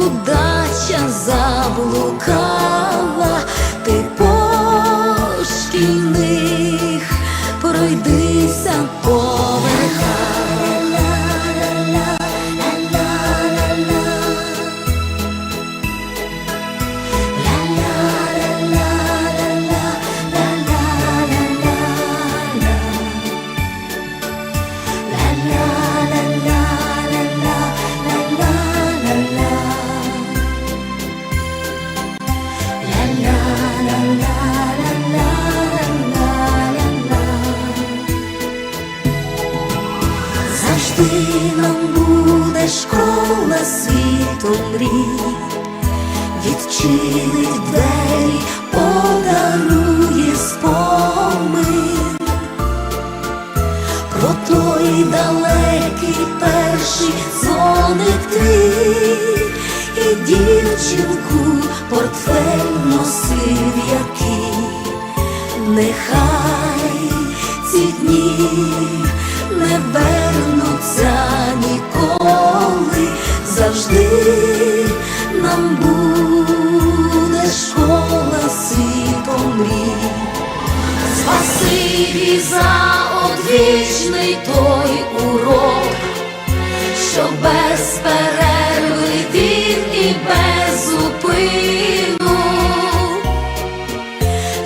удача заблукала, школа світу мрій, відчинить двері, подарує спомин. Про той далекий перший дзвоник твій і дівчинку портфель носив який, нехай одвічний той урок, що без перерви він і без зупину.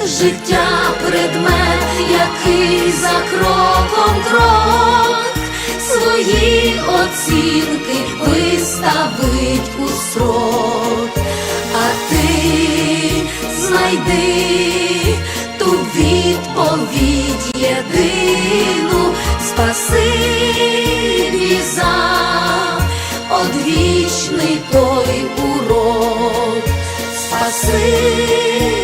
Життя предмет, який за кроком крок свої оцінки виставить у строк, а ти знайди той урок, спасибі